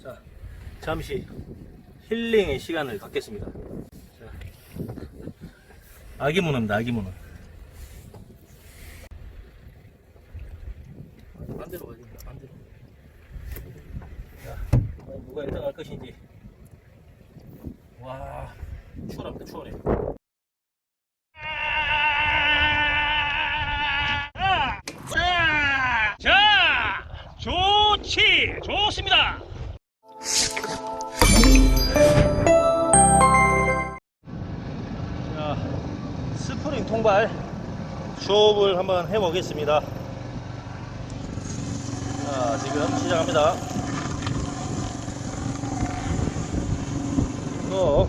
자, 잠시 힐링의 시간을 갖겠습니다. 자, 아기 문어입니다, 아기 문어. 반대로 가야 반대로. 자, 어, 누가 1등 할 것인지. 와, 추월합니다, 추월해. 통발 수업을 한번 해 보겠습니다. 자, 지금 시작합니다. 이거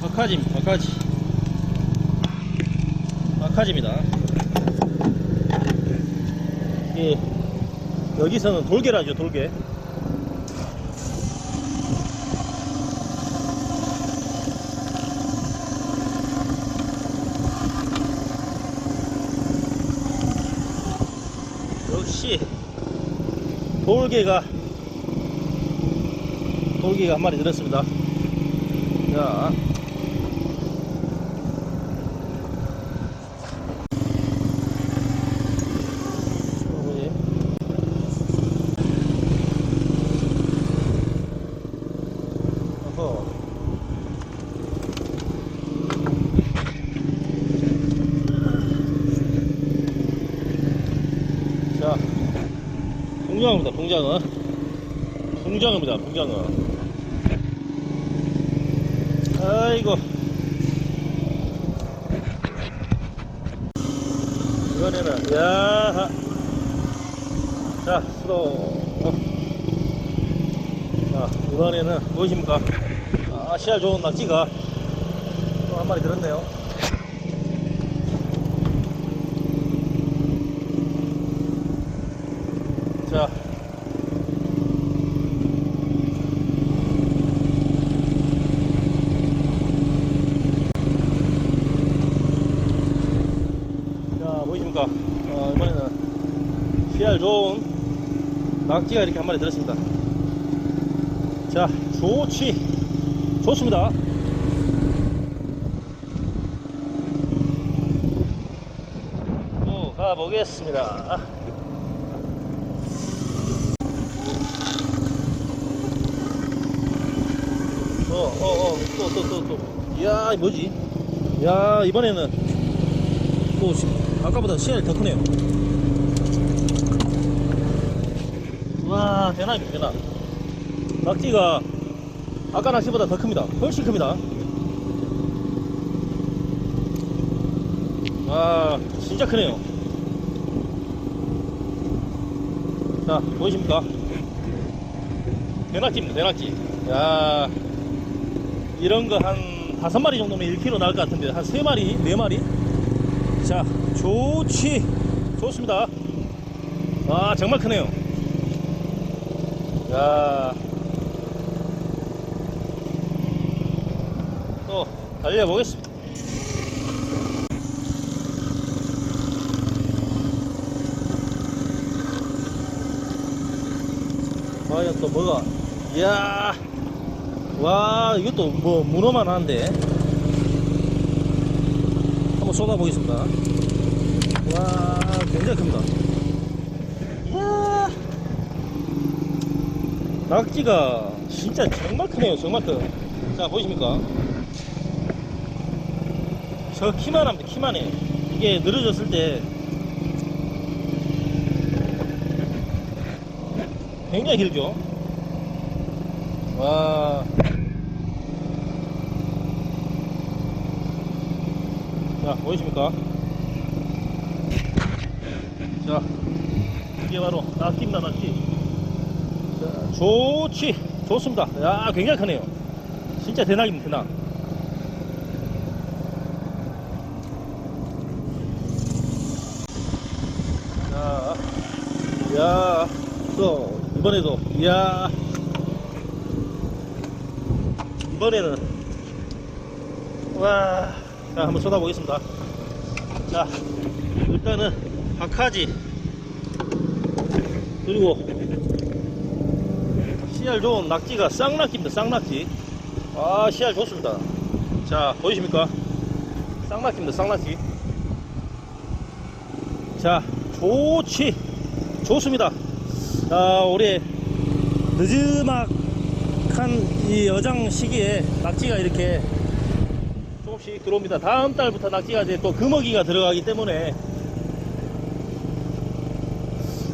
자, 박하지입니다, 박하지. 박하지입니다. 예, 여기서는 돌개라죠, 돌개. 역시 돌개가 돌기가 한 마리 들었습니다. 자. 어머니. 어허. 자, 동장어입니다, 동장어. 동장어입니다, 동장어. 아이고. 이번에는, 야 자, 수도. 자, 이번에는, 보이십니까? 아, 시야 좋은 낙지가 또 한 마리 들었네요. 자, 자, 보이십니까? 어, PR 좋은 낙지가 이렇게 한 마리 들었습니다. 자, 좋지. 좋습니다. 또 가보겠습니다. 어, 어, 어, 또, 또, 또, 또. 이야, 이 뭐지? 야, 이번에는 또 아까보다 시야이 더 크네요. 와 대나입니다 대나. 낙지가 아까 낚시보다 더 큽니다. 훨씬 큽니다. 와 진짜 크네요. 자 보이십니까? 대낙지입니다 대낙지. 야 이런 거 한 다섯 마리 정도면 1kg 나올 것 같은데 한 세 마리 네 마리 자, 좋지. 좋습니다. 와, 정말 크네요. 야. 또, 달려보겠습니다. 과연 또 뭐가, 이야. 와, 이것도 뭐, 문어만 한데. 한번 쏟아보겠습니다. 와, 굉장히 큽니다. 이야. 낙지가 진짜 정말 크네요. 정말 커. 자, 보이십니까? 저 키만 합니다. 키만 해. 이게 늘어졌을 때 굉장히 길죠? 와. 자, 보이십니까? 자, 이게 바로 낙지입니다, 낙지. 좋지. 좋습니다. 야 굉장히 크네요. 진짜 대낙입니다 대낙 야또 이번에도 야. 이번에는 와, 자 한번 쏟아보겠습니다. 자, 일단은 박하지. 그리고 씨알 좋은 낙지가 쌍낙지입니다. 쌍낙지. 아, 씨알 좋습니다. 자, 보이십니까? 쌍낙지입니다. 쌍낙지. 자, 좋지. 좋습니다. 아, 올해 늦음막한 이 여장 시기에 낙지가 이렇게 조금씩 들어옵니다. 다음 달부터 낙지가 이제 또 금어기가 들어가기 때문에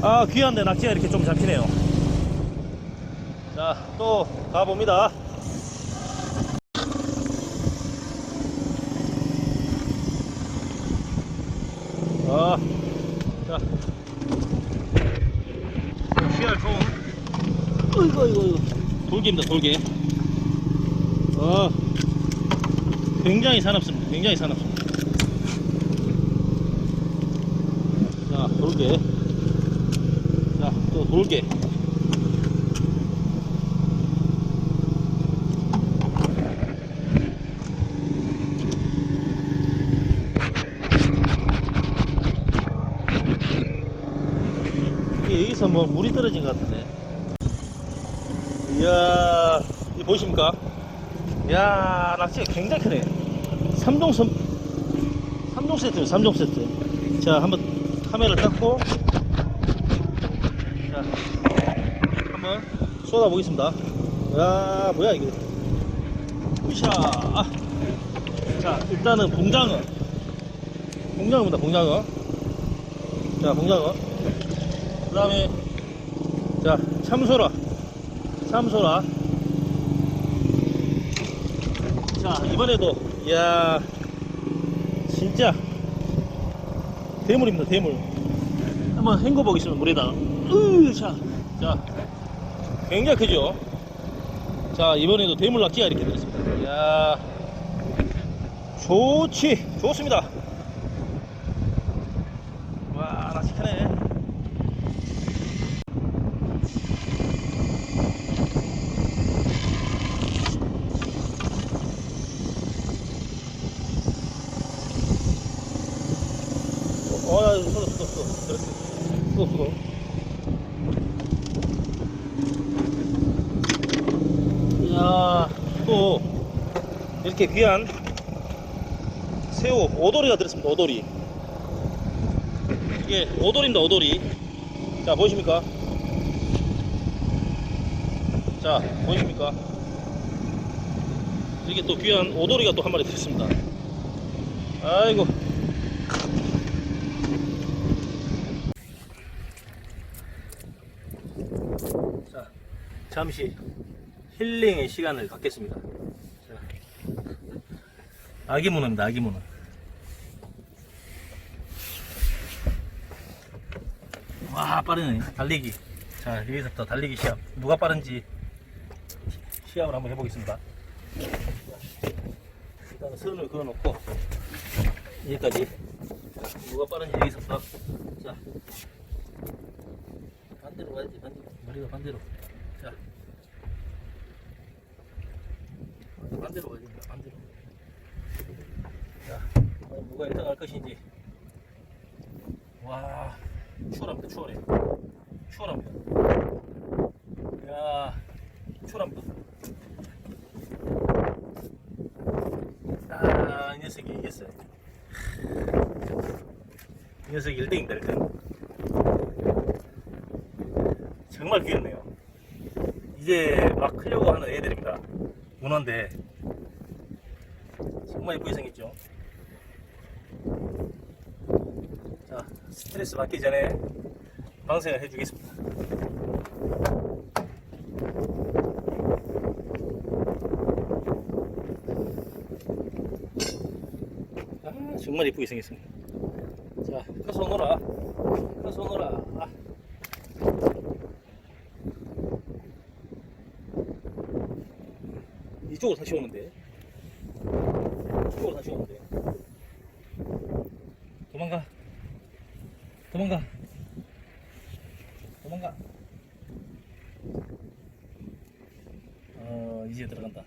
아, 귀한데 낙지가 이렇게 좀 잡히네요. 자, 또 가봅니다. 아, 자. 씨알 좋은. 어이구, 어이구, 어이구. 돌개입니다, 돌개. 아, 굉장히 사납습니다. 굉장히 사납습니다. 자, 돌개. 자, 또 돌개. 이게 여기서 뭐 물이 떨어진 것 같은데. 이야, 이 보이십니까? 이야, 낙지가 굉장히 크네. 3종 선, 3종 세트요, 3종 세트. 자, 한번 카메라를 닦고, 자, 한번 쏟아보겠습니다. 야, 뭐야, 이게. 아. 자, 일단은 봉장어. 봉장어입니다, 봉장어. 자, 봉장어. 그 다음에 자 참소라. 참소라. 자 이번에도 이야 진짜. 대물입니다 대물. 한번 헹궈 보겠습니다 물에다가 으자 자 굉장히 크죠? 자 이번에도 대물 낙지가 이렇게 되었습니다. 이야 좋지. 좋습니다. 와 낙지 크네 어, 야, 쏟아, 쏟아, 쏟아. 그렇지. 쏟아, 쏟아. 이야, 또, 이렇게 귀한 새우, 오돌이가 들었습니다, 오돌이. 이게 오돌입니다, 오돌이. 자, 보이십니까? 자, 보이십니까? 이게 또 귀한 오돌이가 또 한 마리 들었습니다. 아이고. 자, 잠시 힐링의 시간을 갖겠습니다. 자, 아기 문어입니다, 아기 문어. 와, 빠르네. 달리기. 자, 여기서부터 달리기 시합. 누가 빠른지 시합을 한번 해보겠습니다. 일단 선을 그어놓고, 여기까지. 자, 누가 빠른지 여기서부터. 자, 반대로 가야지 반대로. 머리가 반대로. 자. 반대로 가야 됩니다 반대로. 자 누가 1등 할 것인지. 와 추월합니다 추월해 추월합니다. 야 추월합니다. 아이 녀석이 이겼어요. 이 녀석이 1등입니다 1등 정말 귀엽네요. 이제 막 크려고 하는 애들입니다. 문어인데 정말 예쁘게 생겼죠. 자 스트레스 받기 전에 방생을 해주겠습니다. 아 정말 예쁘게 생겼습니다. 자 커서 오너라 커서 오너라. 아. 이쪽으로 다시 오는데 이쪽으로 다시 오는데 도망가 도망가 도망가. 어, 이제 들어간다.